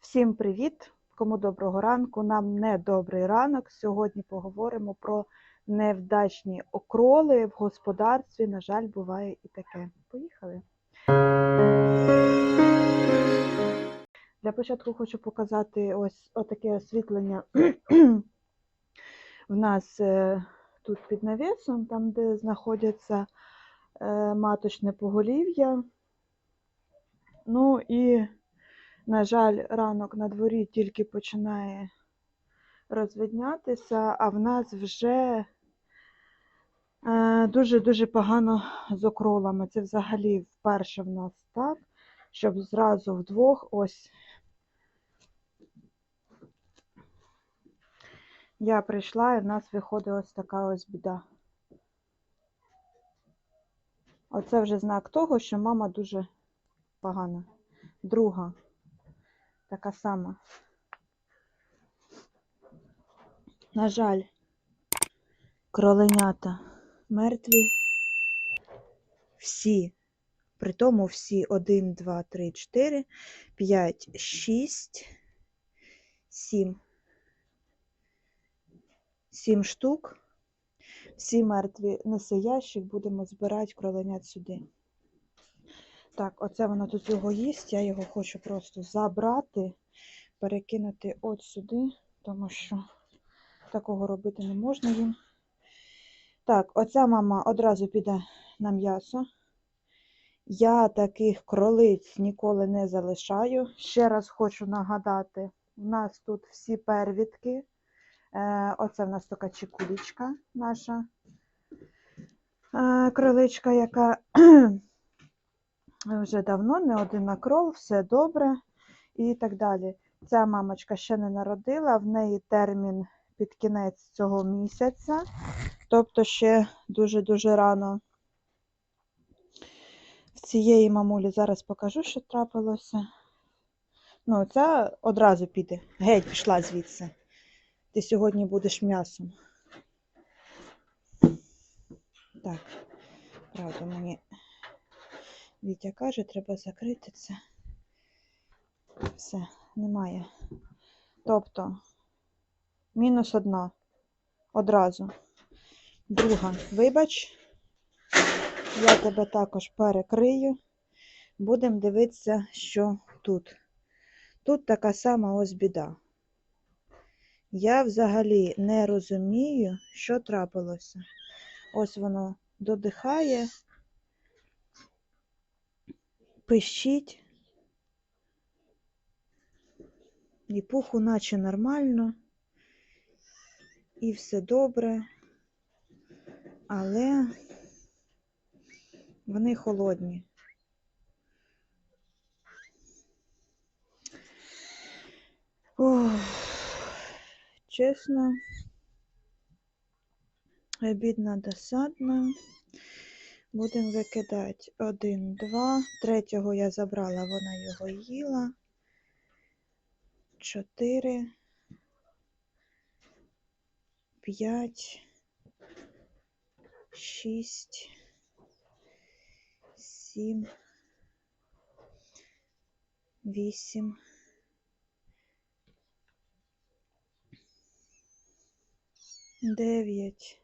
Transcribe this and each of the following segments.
Всім привіт! Кому доброго ранку, нам не добрий ранок. Сьогодні поговоримо про невдачні окроли в господарстві. На жаль, буває і таке. Поїхали. Для початку хочу показати ось отаке освітлення в нас е, тут під навісом, там, де знаходяться е, маточне поголів'я. Ну і на жаль, ранок на дворі тільки починає розвиднятися, а в нас вже е, дуже-дуже погано з окролами. Це взагалі вперше в нас так, щоб зразу вдвох ось. Я прийшла і в нас виходить ось така ось біда. Оце вже знак того, що мама дуже погана. Друга така сама. На жаль, кроленята мертві. Всі, при тому всі 1, 2, 3, 4, 5, 6, 7. 7 штук. Всі мертві. Неси ящик, будемо збирати кроленят сюди. Так, оце воно тут його їсть. Я його хочу просто забрати, перекинути от сюди, тому що такого робити не можна їм. Так, оця мама одразу піде на м'ясо. Я таких кролиць ніколи не залишаю. Ще раз хочу нагадати: у нас тут всі первідки. Е, Оце в нас така чекулічка наша е, кроличка, яка вже давно, не один накрол, все добре і так далі. Ця мамочка ще не народила, в неї термін під кінець цього місяця, тобто ще дуже-дуже рано. В цієї мамулі зараз покажу, що трапилося. Ну, ця одразу піде. Геть, пішла звідси. Ти сьогодні будеш м'ясом. Так, правда, мені Вітя каже, треба закрити це. Все, немає. Тобто, мінус одна. Одразу. Друга, вибач, я тебе також перекрию. Будемо дивитися, що тут. Тут така сама ось біда. Я взагалі не розумію, що трапилося. Ось воно додихає пищить. І пуху наче нормально, і все добре, але вони холодні. Ох, чесно, обідно досадно. Будемо викидати один, два. Третього я забрала, вона його їла. Чотири. П'ять. Шість. Сім. Вісім. Дев'ять.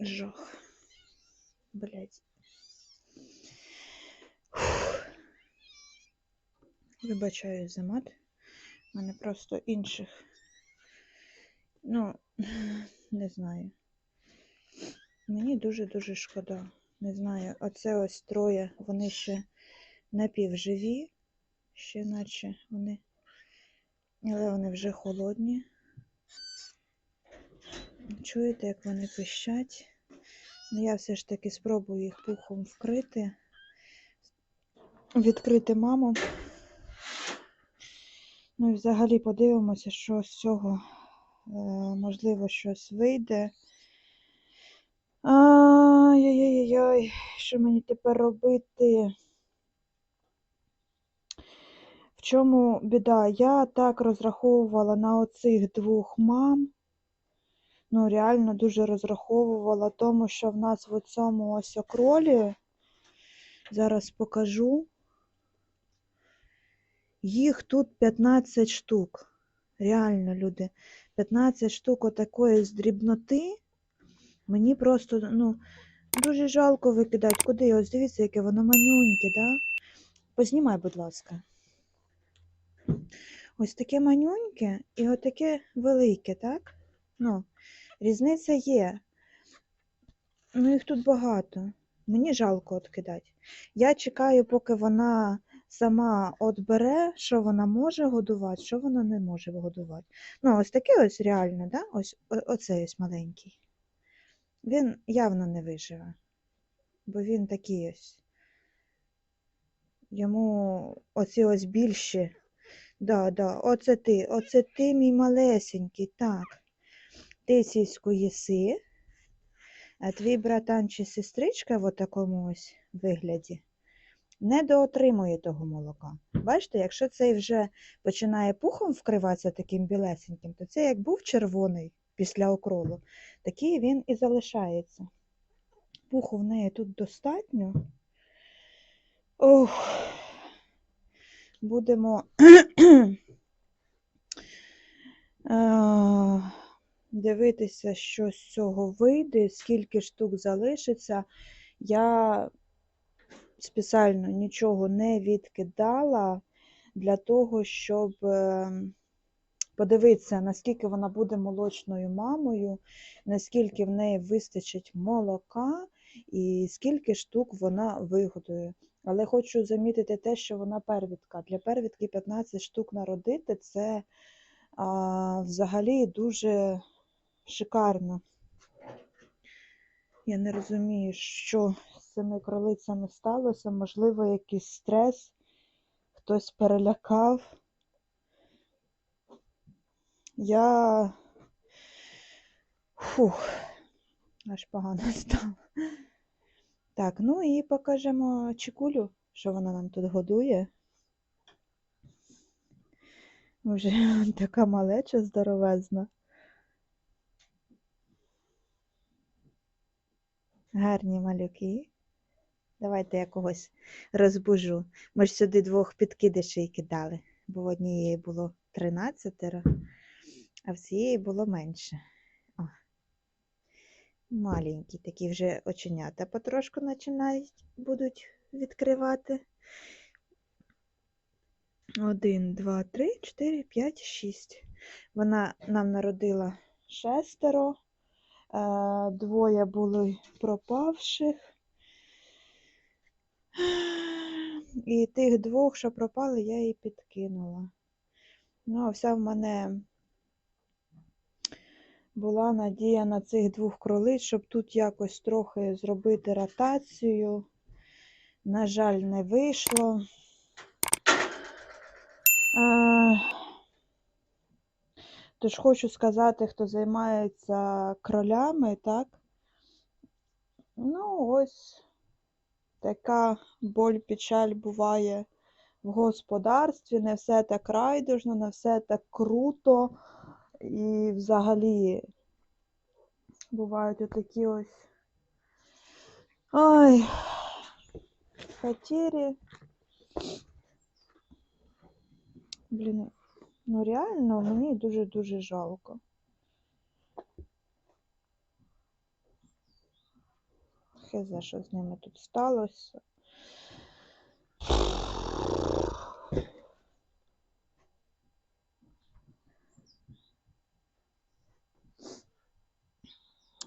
Жах. Блять. Вибачаю за мат. У мене просто інших. Ну, не знаю. Мені дуже-дуже шкода. Не знаю. Оце ось троє, вони ще напівживі, ще наче вони. Але вони вже холодні. Чуєте, як вони пищать? Ну, я все ж таки спробую їх пухом вкрити, відкрити маму. Ну і взагалі подивимося, що з цього, е, можливо, щось вийде. Ай-яй-яй-яй, що мені тепер робити? В чому біда? Я так розраховувала на оцих двох мам ну, реально дуже розраховувала тому, що в нас в цьому ось окролі, зараз покажу. Їх тут 15 штук. Реально, люди. 15 штук отакої з дрібноти. Мені просто, ну, дуже жалко викидати. Куди? Ось дивіться, яке воно манюньке, да? Познімай, будь ласка. Ось таке манюньке і отаке велике, так? Ну, різниця є. Ну, їх тут багато. Мені жалко откидати. Я чекаю, поки вона сама от бере, що вона може годувати, що вона не може годувати. Ну, ось таке ось реально, да? ось оцей ось маленький. Він явно не виживе, бо він такий ось. Йому оці ось більші. Да, да, оце ти, оце ти, мій малесенький, так. Ти сіську їси, а твій братан чи сестричка в такому ось вигляді не доотримує того молока. Бачите, якщо цей вже починає пухом вкриватися таким білесеньким, то це як був червоний після окролу, такий він і залишається. Пуху в неї тут достатньо. Ох, будемо дивитися, що з цього вийде, скільки штук залишиться. Я спеціально нічого не відкидала для того, щоб е, подивитися, наскільки вона буде молочною мамою, наскільки в неї вистачить молока і скільки штук вона вигодує. Але хочу замітити те, що вона первідка. Для первідки 15 штук народити це а, взагалі дуже шикарно. Я не розумію, що з цими кролицями сталося. Можливо, якийсь стрес, хтось перелякав. Я фух, аж погано стало. Так, ну і покажемо чекулю, що вона нам тут годує. Вже така малеча здоровезна. Гарні малюки. Давайте я когось розбужу. Ми ж сюди двох підкидишей кидали, бо в однієї було 13, а в цієї було менше. О. Маленькі такі вже оченята потрошку починають будуть відкривати. Один, два, три, чотири, п'ять, шість. Вона нам народила шестеро. Е, Двоє були пропавших. І тих двох, що пропали, я їй підкинула. Ну, а вся в мене була надія на цих двох кролиць, щоб тут якось трохи зробити ротацію. На жаль, не вийшло. Е, Тож хочу сказати, хто займається кролями, так? Ну, ось така боль, печаль буває в господарстві, не все так райдужно, не все так круто. І взагалі бувають отакі ось. Ой, потері. Блін, ну реально мені дуже-дуже жалко. Хе, що з ними тут сталося.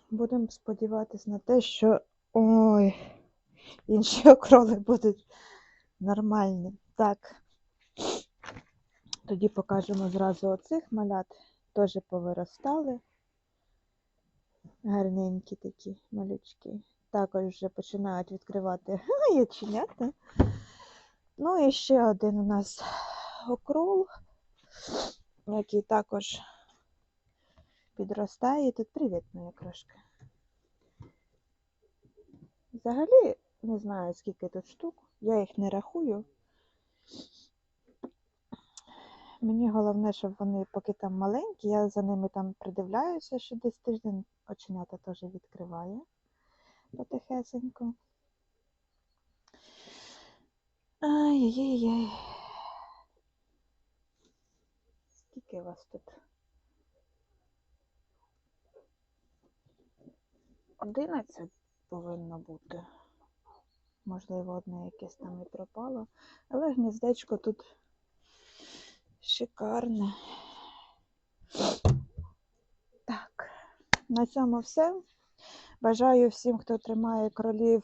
Будемо сподіватися на те, що ой, інші окроли будуть нормальні. Так. Тоді покажемо зразу оцих малят. Теж повиростали. Гарненькі такі малючки. Також вже починають відкривати яченята. Ну і ще один у нас окрол, який також підростає. Тут привіт, моя крошка. Взагалі не знаю, скільки тут штук. Я їх не рахую. Мені головне, щоб вони поки там маленькі, я за ними там придивляюся, що десь тиждень оченята теж відкриває потихесенько. Ай-яй-яй. Скільки вас тут? Одинадцять повинно бути. Можливо, одне якесь там і пропало. Але гніздечко тут шикарне. Так, на цьому все. Бажаю всім, хто тримає кролів,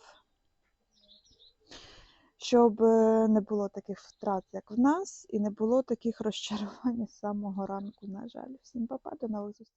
щоб е, не було таких втрат, як в нас, і не було таких розчарувань з самого ранку, на жаль. Всім па-па, до нових зустрічей.